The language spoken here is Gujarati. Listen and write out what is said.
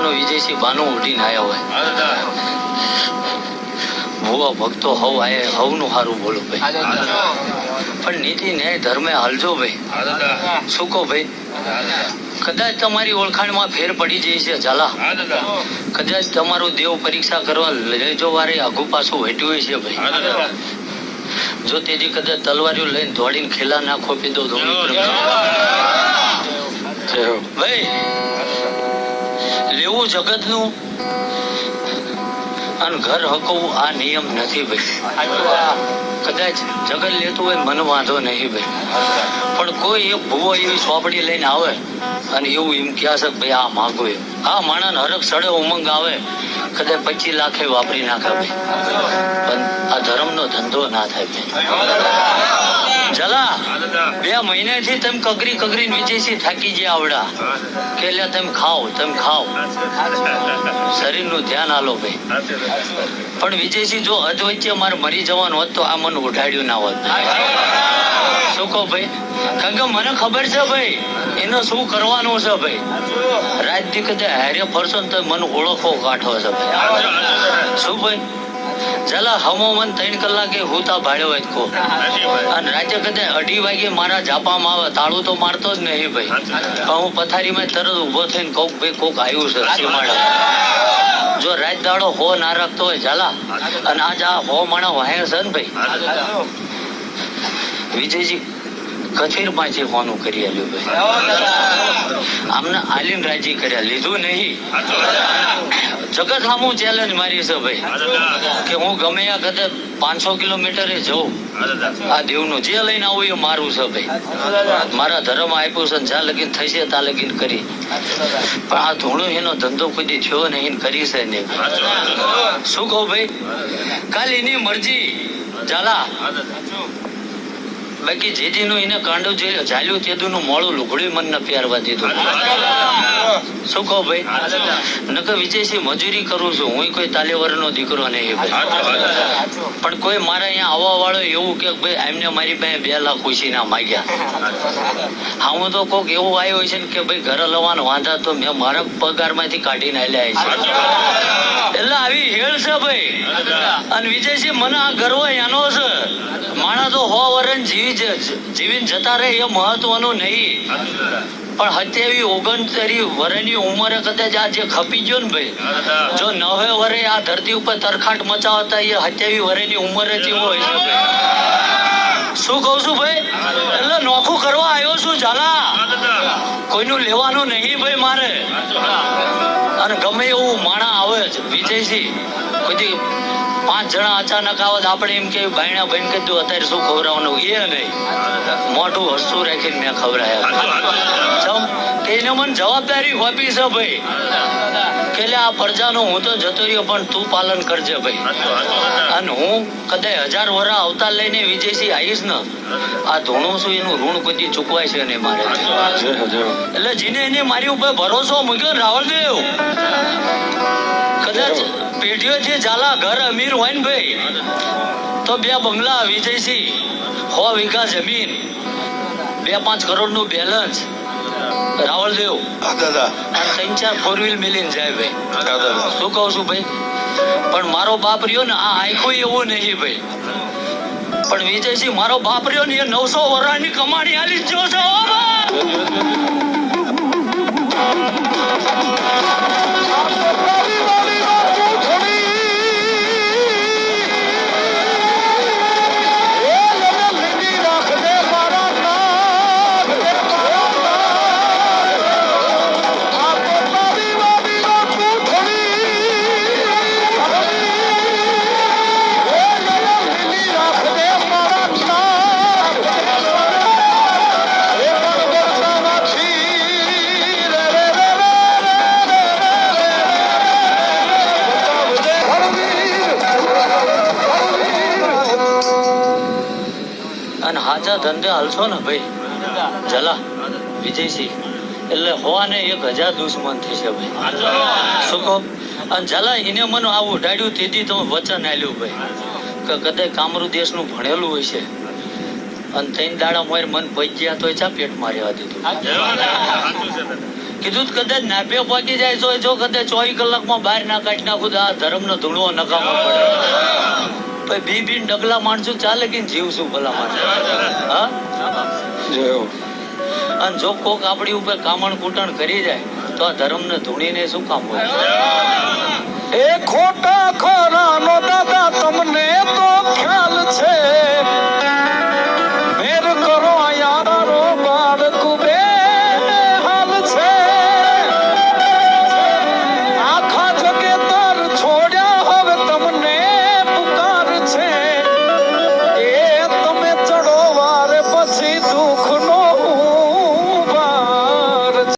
માતાનો વિજયસિંહ બાનું ઉઠીને આવ્યા હોય. ભુવા ભક્તો હવ આયે હવનું સારું બોલો ભાઈ. પણ નીતિ ન્યાય ધર્મે હાલજો ભાઈ. સુકો ભાઈ? કદાચ તમારી ઓળખાણમાં ફેર પડી જાય છે ઝાલા. કદાચ તમારું દેવ પરીક્ષા કરવા લેજો વારે આઘું પાછું વેટ્યું છે ભાઈ. જો તેજી કદાચ તલવારીઓ લઈને દોડીને ખેલા નાખો પીધો તો ભાઈ લેવું જગતનું? અને ઘર હકવું આ નિયમ નથી ભાઈ. કદાચ જગત લેતું હોય મને વાંધો નહીં ભાઈ. પણ કોઈ એક ભૂવો એવી ચોપડી લઈને આવે અને એવું એમ કહે છે ભાઈ આ માગો એમ. આ માણસ હરક સડે ઉમંગ આવે. કદાચ પચીસ લાખે વાપરી નાખે ભાઈ. પણ આ ધર્મનો ધંધો ના થાય ભાઈ. ચલા બે મહિનાથી તમે કગરી કગરી વિજયથી થાકી જે આવડા. કે તમે ખાઓ તમે ખાઓ. શરીરનું ધ્યાન આલો ભાઈ. પણ વિજયસિંહ જો અધવચ્ચે મારે મરી જવાનું હોત તો આ મન ઉઠાડ્યું ના હોત. શું કહો ભાઈ? કારણ કે મને ખબર છે ભાઈ, એનો શું કરવાનું છે ભાઈ? રાત દી કદાચ હારે ફરશો ને તો મને ઓળખો કાઢો છે ભાઈ. શું ભાઈ? ચાલો હમો મન ત્રણ કલાકે હું તા ભાડ્યો હોય કો. અને રાજ્ય કદે અઢી વાગે મારા જાપામાં આવે તાળું તો મારતો જ નહીં ભાઈ. હું પથારીમાં તરત ઊભો થઈને કોક ભાઈ કોક આવ્યું છે સીમાડા. જો રાત દાડો હો ના રાખતો હોય ઝાલા અને આજ આ હો માણા વાહે છે ને ભાઈ. વિજયજી કથીર પાછી હોનું કરી આલ્યું ભાઈ. આમને આલીન રાજી કર્યા લીધું નહીં. જગત સામું ચેલેન્જ મારી છે ભાઈ. કે હું ગમે આ કદે પાંચસો કિલોમીટરે જઉં. આ દેવનું જે લઈને આવું એ મારું છે ભાઈ. મારા ધર્મ આપ્યું છે ને જ્યાં લગીન થશે ત્યાં લગીન કરી. પણ આ ધૂણો એનો ધંધો કોઈ થયો નહીં એને કરી છે નહીં શું કહું ભાઈ? કાલ એની મરજી. ઝાલા. બાકી જેદીનું એને કાંડો જે ઝાલ્યું તેદુનું મોડું લુગડું મન ન પહેરવા દીધું. શું કહો ભાઈ? નકર વિજયસિંહ મજૂરી કરું છું. હું કોઈ તાલેવરનો દીકરો નહીં પણ કોઈ મારા અહીંયા આવવા વાળો એવું કે ભાઈ એમને મારી પાસે બે લાખ ખુશીના માગ્યા. હા હું તો કોક એવું આવ્યો છે ને કે ભાઈ ઘરે લવાનો વાંધા તો મેં મારા પગારમાંથી કાઢીને આલ્યા છે. એટલે આવી હેળ છે ભાઈ. અને વિજયસિંહ, મને આ ગર્વ એનો છે. માણસ તો હો વરણ જીવી જ- જીવીને જતા રહે, એ મહત્વનું નહીં. પણ સત્યાવી ઓગણતરી વરની ઉંમરે કદાચ આ જે ખપી ગયો ને ભાઈ, જો નવે વરે આ ધરતી ઉપર તરખાટ મચાવતા, એ સત્યાવી વરેની ઉંમરે જેવો હોય છે શું કહું છું ભાઈ? એટલે નોખું કરવા આવ્યો છું ઝાલા. કોઈનું લેવાનું નહીં ભાઈ મારે. અને ગમે એવું માણા આવે છે વિજયસિંહ કોઈ પાંચ જણા અચાનક આવત આપણે એમ કે બાયણા ભાઈ કીધું અત્યારે શું ખવડાવવાનું? એ નહીં. મોઢું હસતું રાખીને મેં ખવડાયા. એને મને જવાબદારી હોપી છે ભાઈ. કે આ પ્રજાનો હું તો જતો રહ્યો પણ તું પાલન કરજે ભાઈ. અને હું કદાચ હજાર વરા અવતાર લઈને વિજયસિંહ આવીશ ને. આ ધોણું છું એનું ઋણ કોઈ ચૂકવાય છે નહીં મારે? એટલે જીને એને મારી ઉપર ભરોસો મૂક્યો ને રાવળદેવ કદાચ પેઢીઓથી ઝાલા ઘર અમીર હોય ને ભાઈ તો બે બંગલા વિજયસિંહ હો વીઘા જમીન. બે પાંચ કરોડનું બેલેન્સ રાવળદેવ ત્રણ ચાર ફોર વ્હીલ મિલીને જાય ભાઈ. શું કહું છું ભાઈ? પણ મારો બાપ રહ્યો ને આ આખો એવું નહીં ભાઈ. પણ વિજયસિંહ મારો બાપ રહ્યો ને એ નવસો વર્ષની કમાણી આલી જ જો અને ધંધે હાલશો ને ભાઈ. જલા વિજયસિંહ. એટલે હોવાને એક હજાર દુશ્મન થશે ભાઈ. શું અને જલા એને મને આવું ઉઠાડ્યું તેથી તમે વચન આલ્યું ભાઈ. કે કદાચ કામરૂ દેશનું ભણેલું હોય છે. અને ત્રણ દાડા મોર મન પૈ ગયા તો ચા પેટમાં રહેવા દીધું. કીધું કદાચ નાભે પહોંચી જાય તો જો કદાચ ચોવીસ કલાકમાં બહાર ના કાઢી નાખું તો આ ધર્મનો ધૂળો નકામો પડે. પછી બી બી ડગલા માણસો ચાલે કે જીવશું ભલા માણસ? હા? જેવો અને જો કોક આપણી ઉપર કામણ કૂટણ કરી જાય તો આ ધર્મને ધૂણીને શું કામ હોય? એ ખોટા ખોરાનો દાદા તમને તો